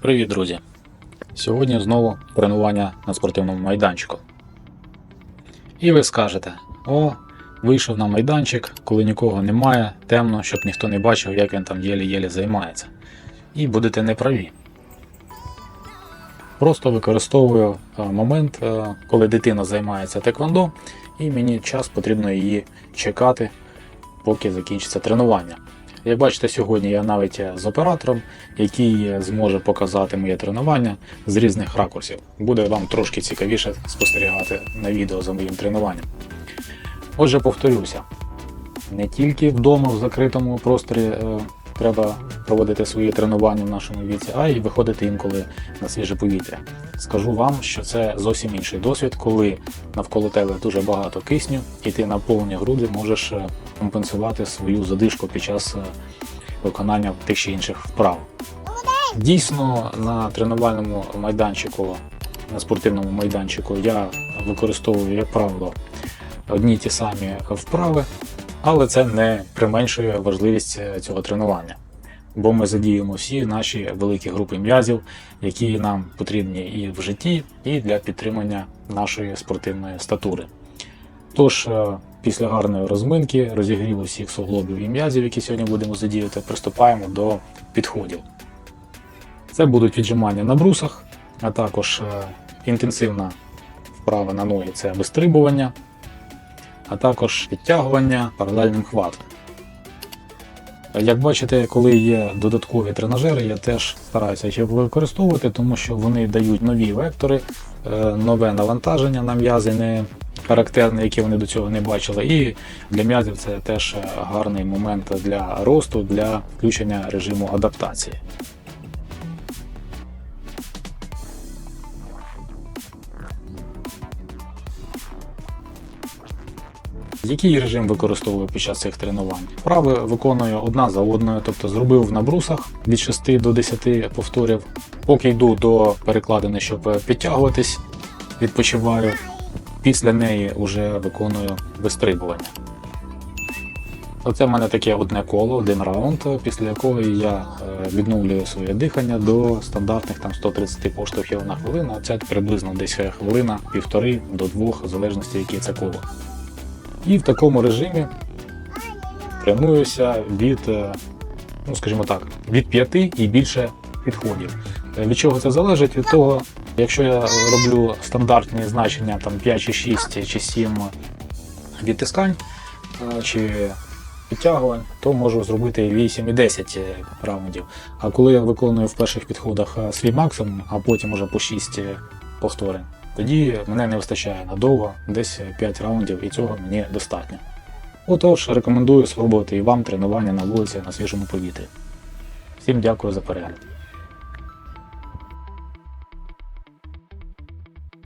Привіт, друзі! Сьогодні знову тренування на спортивному майданчику. І ви скажете: о, вийшов на майданчик, коли нікого немає, темно, щоб ніхто не бачив, як він там єлі-єлі займається. І будете неправі. Просто використовую е, момент, е, коли дитина займається теквондо, і мені час потрібно її чекати, поки закінчиться тренування. Як бачите, сьогодні я навіть з оператором, який зможе показати моє тренування з різних ракурсів. Буде вам трошки цікавіше спостерігати на відео за моїм тренуванням. Отже, повторюся, не тільки вдома в закритому просторі е, треба проводити свої тренування в нашому віці, а й виходити інколи на свіже повітря. Скажу вам, що це зовсім інший досвід, коли навколо тебе дуже багато кисню, і ти на повні груди можеш е, компенсувати свою задишку під час е, виконання тих чи інших вправ. Дійсно, на тренувальному майданчику, на спортивному майданчику я використовую, як правило, одні й ті самі вправи, але це не применшує важливість е, цього тренування. Бо ми задіємо всі наші великі групи м'язів, які нам потрібні і в житті, і для підтримання нашої спортивної статури. Тож, е, після гарної розминки, розігріву всіх суглобів і м'язів, які сьогодні будемо задіяти, приступаємо до підходів. Це будуть віджимання на брусах, а також е, інтенсивна вправа на ноги це вистрибування, а також підтягування паралельним хватом. Як бачите, коли є додаткові тренажери, я теж стараюся їх використовувати, тому що вони дають нові вектори, е, нове навантаження на м'язи, не характерне, яке вони до цього не бачили. І для м'язів це теж гарний момент для росту, для включення режиму адаптації. Який режим використовую під час цих тренувань? Вправи виконую одна за одною, тобто зробив на брусах від 6 до 10 повторів. Поки йду до перекладини, щоб підтягуватись, відпочиваю. Після неї вже виконую вистрибування. Оце в мене таке одне коло, один раунд, після якого я е, відновлюю своє дихання до стандартних там 130 поштовхів на хвилину. Це приблизно десь хвилина, півтори до двох, в залежності, яке це коло. І в такому режимі тренуюся від, е, ну скажімо так, від 5 і більше підходів. Е, Від чого це залежить? Від того, якщо я роблю стандартні значення там 5 чи 6 чи 7 відтискань е, чи підтягувань, то можу зробити 8 і 10 раундів. А коли я виконую в перших підходах свій максимум, а потім уже по 6 повторень, тоді мене не вистачає надовго, десь 5 раундів, і цього мені достатньо. Отож, рекомендую спробувати і вам тренування на вулиці на свіжому повітрі. Всім дякую за перегляд.